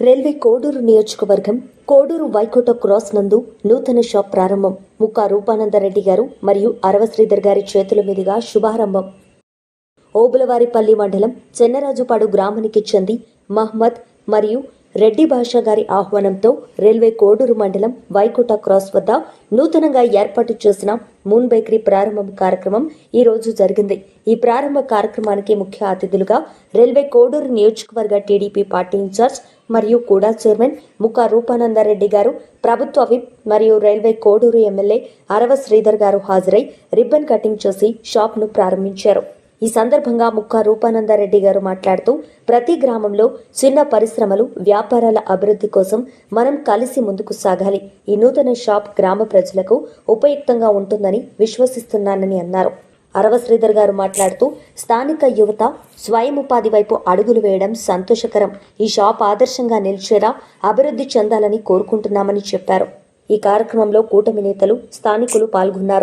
Railway Koduru నియోజకవర్గం Koduru Vaikota cross నందు నూతన షాప్ ప్రారంభం. ముక్కా రూపానందరెడ్డి గారు మరియు అరవ శ్రీధర్ గారి చేతుల మీదుగా శుభారంభం. ఓబులవారిపల్లి మండలం చెన్నరాజుపాడు గ్రామానికి చెంది మహ్మద్ మరియు రెడ్డి భాషా గారి ఆహ్వానంతో రైల్వే కోడూరు మండలం వైకుంఠ క్రాస్ వద్ద నూతనంగా ఏర్పాటు చేసిన మూన్ బేకరీ ప్రారంభం కార్యక్రమం ఈ రోజు జరిగింది. ఈ ప్రారంభ కార్యక్రమానికి ముఖ్య అతిథులుగా రైల్వే కోడూరు నియోజకవర్గ టీడీపీ పార్టీ ఇన్ఛార్జ్ మరియు కూడా చైర్మన్ ముక్కా రూపానందరెడ్డి గారు ప్రభుత్వ విప్ మరియు రైల్వే కోడూరు ఎమ్మెల్యే అరవ శ్రీధర్ గారు హాజరై రిబ్బన్ కటింగ్ చేసి షాప్ను ప్రారంభించారు. ఈ సందర్భంగా ముక్క రూపానందరెడ్డి గారు మాట్లాడుతూ ప్రతి గ్రామంలో చిన్న పరిశ్రమలు వ్యాపారాల అభివృద్ధి కోసం మనం కలిసి ముందుకు సాగాలి. ఈ నూతన షాప్ గ్రామ ప్రజలకు ఉపయుక్తంగా ఉంటుందని విశ్వసిస్తున్నానని అన్నారు. అరవ శ్రీధర్ గారు మాట్లాడుతూ స్థానిక యువత స్వయం ఉపాధి వైపు అడుగులు వేయడం సంతోషకరం. ఈ షాప్ ఆదర్శంగా నిలిచేలా అభివృద్ధి చెందాలని కోరుకుంటున్నామని చెప్పారు. ఈ కార్యక్రమంలో కూటమి నేతలు స్థానికులు పాల్గొన్నారు.